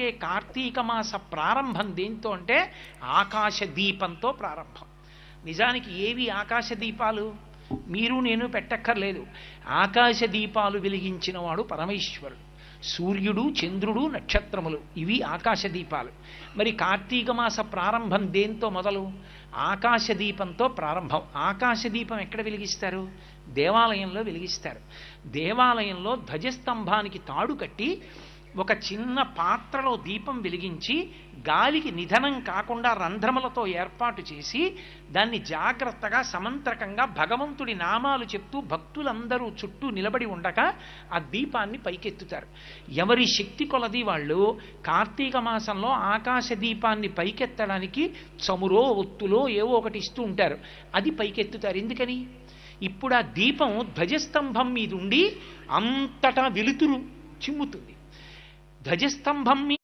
అందుకే కార్తీక మాస ప్రారంభం దేంతో అంటే ఆకాశ దీపంతో ప్రారంభం. నిజానికి ఏవి ఆకాశ దీపాలు మీరు నేను పెట్టక్కర్లేదు. ఆకాశ దీపాలు వెలిగించిన వాడు పరమేశ్వరుడు. సూర్యుడు చంద్రుడు నక్షత్రములు ఇవి ఆకాశ దీపాలు మరి కార్తీక మాస ప్రారంభం దేంతో మొదలు? ఆకాశ దీపంతో ప్రారంభం. ఆకాశ దీపం ఎక్కడ వెలిగిస్తారు? దేవాలయంలో వెలిగిస్తారు. దేవాలయంలో ధ్వజస్తంభానికి తాడు కట్టి ఒక చిన్న పాత్రలో దీపం వెలిగించి గాలికి నిధనం కాకుండా రంధ్రములతో ఏర్పాటు చేసి దాన్ని జాగ్రత్తగా సమంత్రకంగా భగవంతుడి నామాలు చెప్తూ భక్తులందరూ చుట్టూ నిలబడి ఉండగా ఆ దీపాన్ని పైకెత్తుతారు. ఎవరి శక్తి కొలది వాళ్ళు కార్తీక మాసంలో ఆకాశ దీపాన్ని పైకెత్తడానికి చమురో ఒత్తులో ఏవో ఒకటి ఇస్తూ ఉంటారు. అది పైకెత్తుతారు. ఎందుకని? ఇప్పుడు ఆ దీపం ధ్వజస్తంభం మీద ఉండి అంతటా వెలుతురు చిమ్ముతుంది. ధ్వజస్తంభం మీద